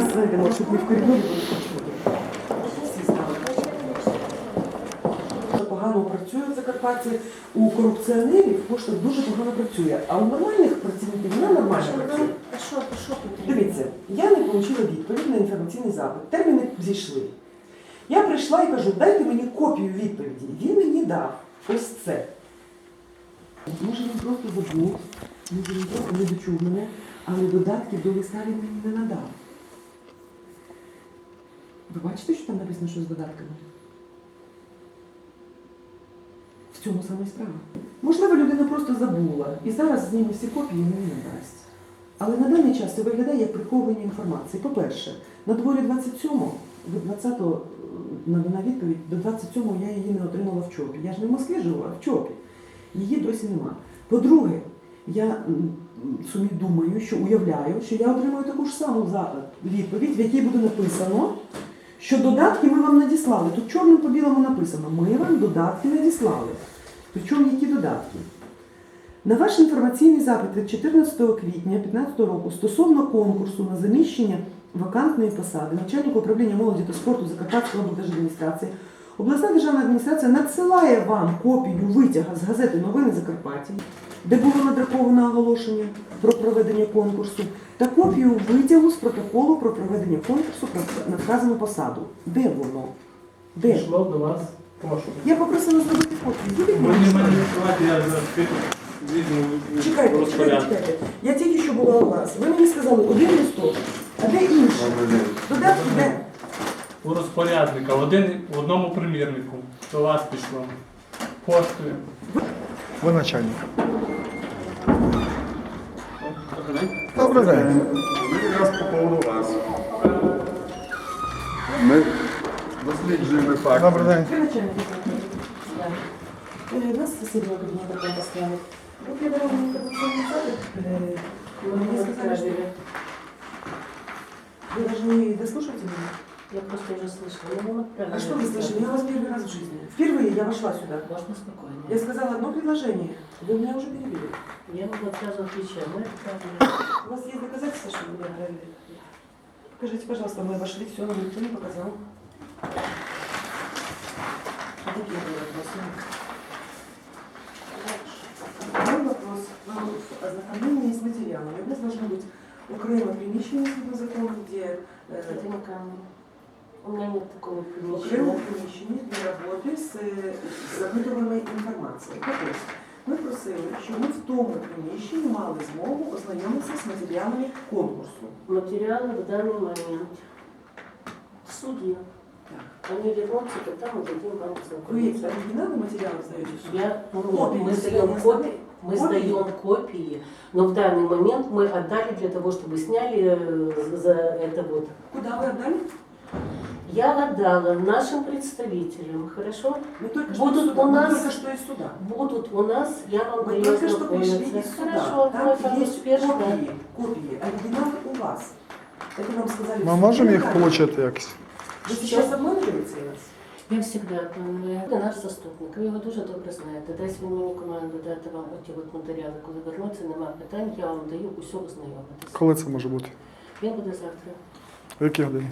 зараз зайдемо, щоб ми в коридорі були почути. Всі знали. Погано працює в Закарпатті. У корупціонерів пошта дуже погано працює, а у нормальних працівників вона нормально працює. А що, а що потрібно? Дивіться, я не отримала відповідь на інформаційний запит. Терміни зійшли. Я прийшла і кажу, дайте мені копію відповіді. Він мені дав ось це. Може він просто забув, він просто не дочув мене, але додатків до листа він мені не надав. Ви бачите, що там написано, що з додатками? В цьому саме справа. Можливо, людина просто забула і зараз зніме всі копії мені надасть. Але на даний час це виглядає як приховування інформації. По-перше, на дворі 27-го, до 20-го е, надана відповідь, до 27-го я її не отримала в ЧОПі. Я ж не в Москві живу, а в ЧОПі. Її досі нема. По-друге, я собі думаю, що уявляю, що я отримаю таку ж саму відповідь, в якій буде написано, що додатки ми вам надіслали. Тут чорним по білому написано, ми вам додатки надіслали. Причому які додатки? На ваш інформаційний запит від 14 квітня 2015 року стосовно конкурсу на заміщення вакантної посади начальника управління молоді та спорту Закарпатської облдержадміністрації обласна державна адміністрація надсилає вам копію витяга з газети Новини Закарпаття, де було надруковано оголошення про проведення конкурсу, та копію витягу з протоколу про проведення конкурсу на вказану посаду. Де воно? Де? Пішло до вас пошук. Я попросила зробити копію. Зробіть мені. не маніпулювати, я зараз візьму Чекайте, чекайте, чекайте. Я тільки що була у вас. Ви мені сказали один листок, а де інший? Додатки де? У розпорядника, один в одному примірнику. До вас пішло. Поштою. Ви начальник. Добрий день. Ми якраз по поводу вас. Ми досліджуємо факти. Добрий день. Начальник. Е, У нас сусіднього кабінету прямо стоять. От я давала мені інформаційний запит. е, сказали, що вы должны дослушать меня. Я просто уже слышала. Ну, вот А что вы слышали? Я вас первый раз в жизни. Впервые я вошла сюда. Можно спокойно. Я сказала одно предложение. Вы меня уже перебили. Я вам сразу отвечаю. Мы это правильно. У вас есть доказательства, что вы меня ограбили? Покажите, пожалуйста, мы вошли, все, нам никто не показал. А какие были вопросы? Мой вопрос. Ознакомление с материалами. У нас должно быть окремо приміщення згідно закону, де е, Татьяна Михайловна, У меня нет такого окремо приміщення. приміщення для роботи з е, запитуваною інформацією. Так ось, ми просили, щоб ми в тому приміщенні мали змогу ознайомитися з матеріалами конкурсу. Материалы в данный момент в суде. Они вернутся, когда мы дадим вам Ви знакомиться. оригінали матеріалів здаєте сюди? Я, ну, Копии мы сдаем, сдаем не копии, мы Копии? сдаем копии, но в данный момент мы отдали для того, чтобы сняли э, за это вот. Куди ви віддали? Я отдала нашим представителям, хорошо? Ми тільки що Будуть із суда. у Ми нас- тільки що із суда. Будут у нас, я вам Мы даю только что пришли знакомиться. из суда. Хорошо, Там мы там есть успешно. копии, копии, оригиналы у вас. Это нам сказали. в Ми суде. можемо їх Правильно. отримати якось? Ви сейчас обманюєте нас? Я всегда обманюю. Це наш заступник, ви його дуже добре знаєте. Дасть він мені команду дати вам оті от матеріали, коли вернуться, нема питань, я вам даю усього ознайомитися. Коли це може бути? Він буде завтра. В якій годині?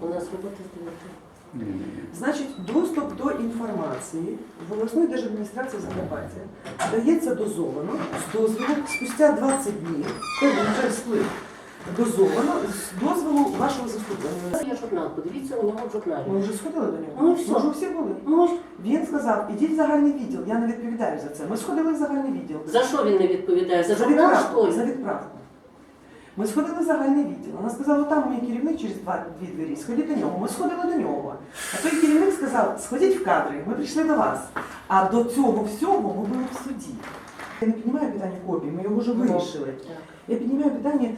У нас робота з 9. Значить, доступ до інформації в обласної держадміністрації Закарпаття дається дозовано з дозволу спустя 20 днів, термін вже сплив, дозовано з дозволу вашого заступника. Є журнал, подивіться у нього в журналі. Ми вже сходили до нього. Ну, все. Ми вже всі були. Ну, Він сказав, ідіть в загальний відділ, я не відповідаю за це. Ми сходили в загальний відділ. за що він не відповідає? За За журнал, відправку. За ли? відправку. Ми сходили в загальний відділ. Вона сказала, там мій керівник через два, дві двері, сходіть до нього. Ми сходили до нього. А той керівник сказав, сходіть в кадри, ми прийшли до вас. А до цього всього ми були в суді. Я не піднімаю питання копії, ми його вже Ну, вирішили. Я піднімаю питання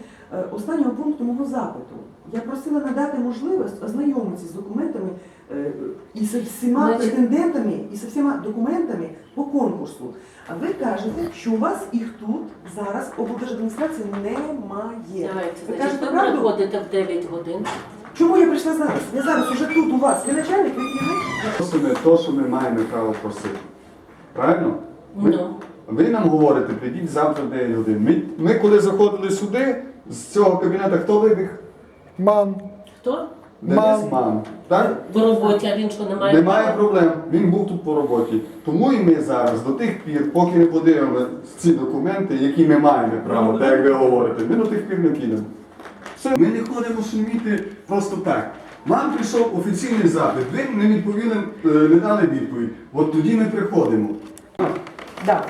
останнього пункту мого запиту. Я просила надати можливість ознайомитися з документами е, і з всіма Значить- претендентами, і з всіма документами по конкурсу. А ви кажете, що у вас їх тут зараз облдержадміністрації немає. Давайте, Ви значить, кажете ви правду? приходите в 9 годин. Чому я прийшла зараз? Я зараз уже тут у вас. Ви начальник, ви? Просимо то, що ми маємо право просити. Правильно? Ми- Ну. Ви нам говорите, прийдіть завтра в 9 годин. Ми, ми коли заходили сюди, з цього кабінету хто вибіг? Ман. Хто? Денис Мам. Ман. Так? В роботі, а він що не має Немає права? проблем. Він був тут по роботі. Тому і ми зараз до тих пір, поки не подивимо ці документи, які ми маємо право, так як ви говорите, ми до тих пір не підемо. Все, ми не ходимо шуміти просто так. Нам прийшов офіційний запит, ви не відповіли, е, не дали відповідь. От тоді ми приходимо. Да.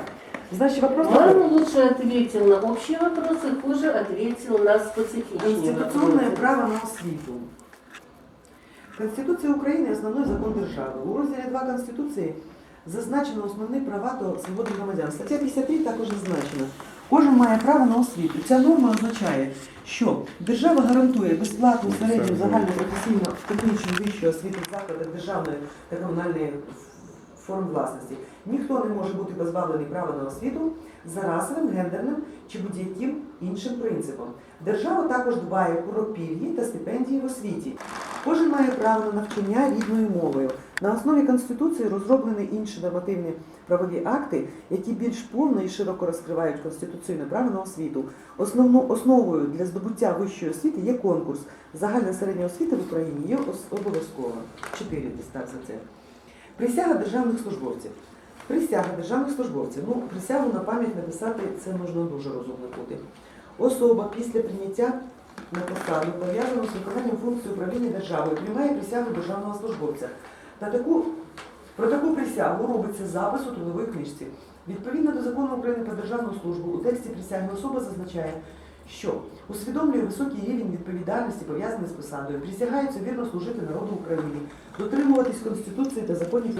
Значит, вопрос такой. Мама лучше ответил на общие вопросы, хуже ответил на специфичные Конституционное вопросы. право на освіту. Конституція України основний закон держави. У розділі 2 Конституції зазначено основні права та свободи громадян. Стаття 53 також зазначена. Кожен має право на освіту. Ця норма означає, що держава гарантує безплатну середню загальну професійну технічну вищу освіту в закладах державної та комунальної форм власності. Ніхто не може бути позбавлений права на освіту за расовим, гендерним чи будь-яким іншим принципом. Держава також дбає про пільги та стипендії в освіті. Кожен має право на навчання рідною мовою. На основі Конституції розроблені інші нормативні правові акти, які більш повно і широко розкривають конституційне право на освіту. Основну основою для здобуття вищої освіти є конкурс. Загальна середня освіта в Україні є обов'язкова. Чотири десь так за це. Присяга державних службовців. Присяга державних службовців. Ну, присягу на пам'ять написати це можна дуже розумно бути. Особа після прийняття на посаду пов'язана з виконанням функції управління державою, приймає присягу державного службовця. На таку, про таку присягу робиться запис у трудовій книжці. Відповідно до закону України про державну службу, у тексті присяги особа зазначає, що усвідомлює високий рівень відповідальності, пов'язаний з посадою, присягається вірно служити народу України, дотримуватись Конституції та законів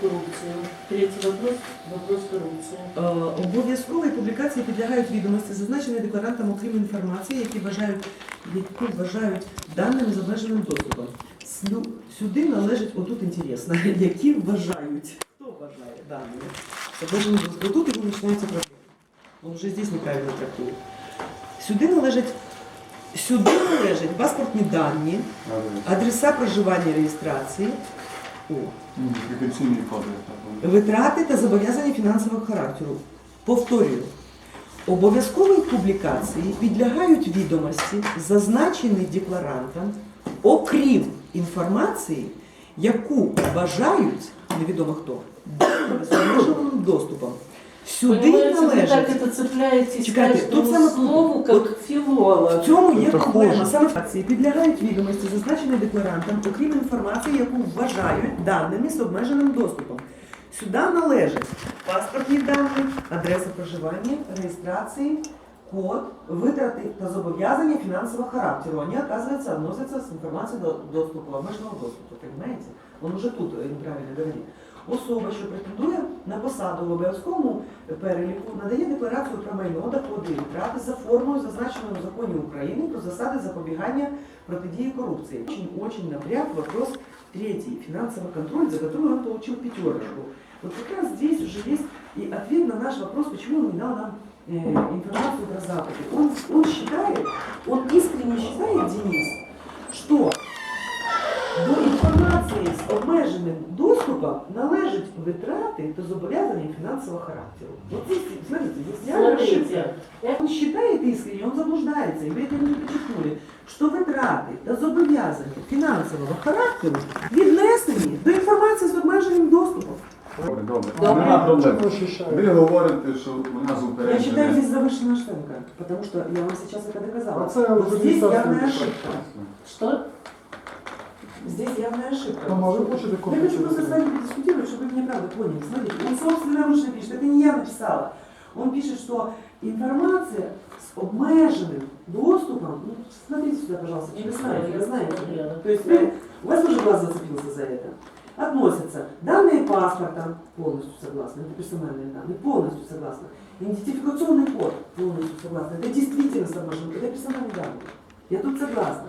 коррупцию. Третий вопрос. Вопрос коррупции. Е, Обов'язкової публікації підлягають відомості, зазначені декларантам, окрім інформації, які вважають, які вважають даними з обмеженим доступом. Сюди належить, отут інтересно, які вважають. Хто вважає даними? Тут і починається проблема. Он вже здесь неправильно трактує. Сюди належать, сюди належать паспортні дані, адреса проживання реєстрації. О, Витрати та зобов'язання фінансового характеру. Повторюю, обов'язковій публікації підлягають відомості, зазначені декларантом, окрім інформації, яку вважають, невідомо хто, з доступом. Сюди Понимаете, вы так належить. это цепляетесь Чекайте, к тут каждому саме- слову, как филолог. В цьому є Це проблема. хуже. Саме факції підлягають відомості, зазначені декларантом, окрім інформації, яку вважають даними з обмеженим доступом. Сюди належать паспортні дані, адреса проживання, реєстрації, код, витрати та зобов'язання фінансового характеру. Вони, оказывается, относятся с информацией до доступу, обмеженого доступу, понимаете? Он уже тут е, неправильно говорить. Особа, що претендує на посаду в обов'язковому переліку, надає декларацію про майно, доходи і витрати за формою, зазначеною в законі України про засади запобігання протидії коррупции. Очень, очень напряг вопрос третий, финансовый контроль, за который он получил пятерочку. Вот как раз здесь уже есть и ответ на наш вопрос, почему он не дал нам э, информацию про Западе. Он, он считает, он искренне считает, Денис, что належать витрати та зобов'язання фінансового характеру. Вот здесь, смотрите, здесь реально ошибка. Смотрите, Он считает искренне, он заблуждается, и вы это не подчеркнули, що витрати та зобов'язання фінансового характеру віднесені до інформації з обмеженим доступом. Добре, добре. Добре. Нема проблем. Захищаю. Ви говорите, що у нас Я упереджене. считаю, здесь завышена ошибка, потому что я вам сейчас это доказала. А це Вот вже здесь міністерство явная не ошибка. Что? Здесь явная ошибка. А може хочете Я хочу просто с вами подискутировать, чтобы вы меня правда поняли. Смотрите, он собственноручно пишет, это не я написала. Он пишет, что информация с обмеженным доступом, ну, смотрите сюда, пожалуйста, вы знаете, вы знаете. То есть вы, у вас уже глаз зацепился за это. Относятся данные паспорта, полностью согласна, это персональные данные, полностью согласна. Идентификационный код, полностью согласна. Это действительно с обмеженным, это персональные данные. Я тут согласна.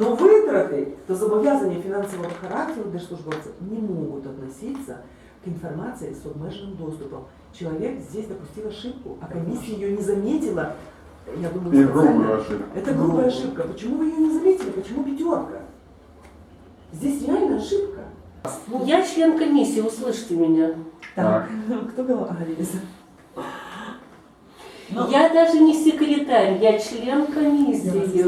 Но витрати та зобов'язання фінансового характеру держслужбовців не можуть относиться к информации с обмеженным доступом. Человек здесь допустил ошибку, а комиссия ее не заметила. Я думаю, І специально. грубу ошибку. Это грубая ошибка. Почему вы ее не заметили? Почему пятерка? Здесь реально ошибка. Я член комиссии, услышьте меня. Так. Кто говорит? Я даже не секретарь, я член комиссии.